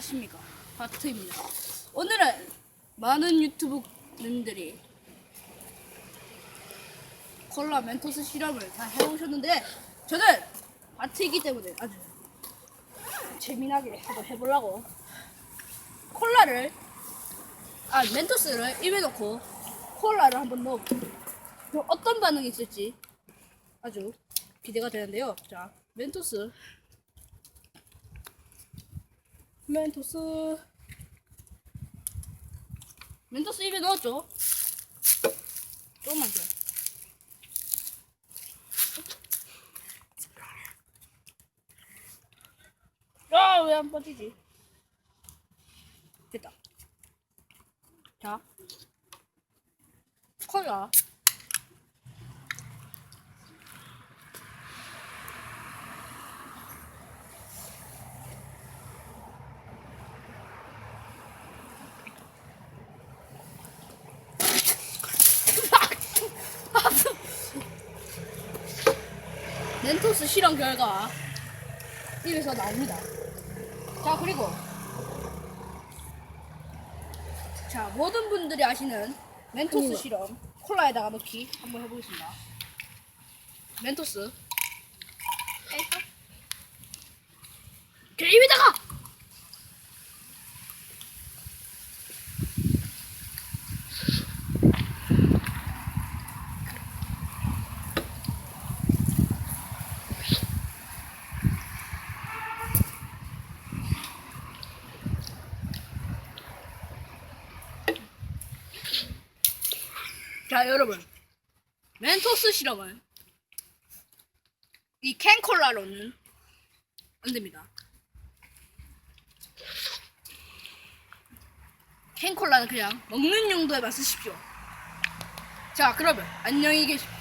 안녕하십니까. 바트입니다. 오늘은 많은 유튜브님들이 콜라 멘토스 실험을 다 해오셨는데 저는 바트이기 때문에 아주 재미나게 한번 해보려고 콜라를 아 멘토스를 입에 넣고 콜라를 한번 넣어 그럼 어떤 반응이 있을지 아주 기대가 되는데요. 자 멘토스 멘토스 멘토스 입에 넣었죠 조금만 더 아, 왜 안 빠지지? 됐다. 자. 콜라. 멘토스 실험 결과 입에서 나옵니다. 자 그리고 자 모든 분들이 아시는 멘토스 실험 콜라에다가 넣기 한번 해보겠습니다. 멘토스 그 입에다가 자 여러분 멘토스 실험은 이 캔콜라로는 안 됩니다. 캔콜라는 그냥 먹는 용도에만 쓰십시오. 자 그러면 안녕히 계십시오.